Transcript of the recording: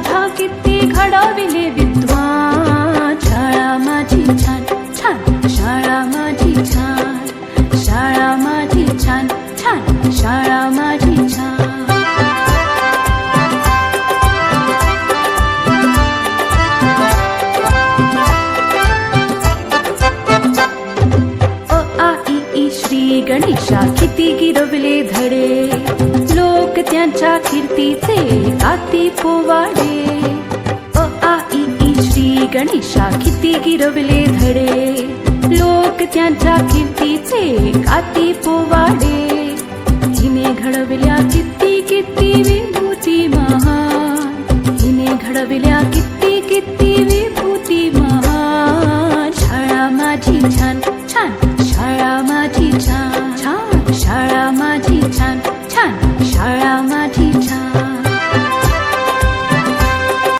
साधा किती विद्वान। शाळा माझी छान छान। शाळा माझी छान। शाळा माझी छान छान। शाळा माझी छान। श्री गणेशा, किती गिरवले धडे। हाती पोवाडे अ आ इ ई श्री गणेशा किती गिरवले धडे। लोक त्यांच्या कीर्तीचे काती पोवाडे हिने घडवल्या किती किती विभूती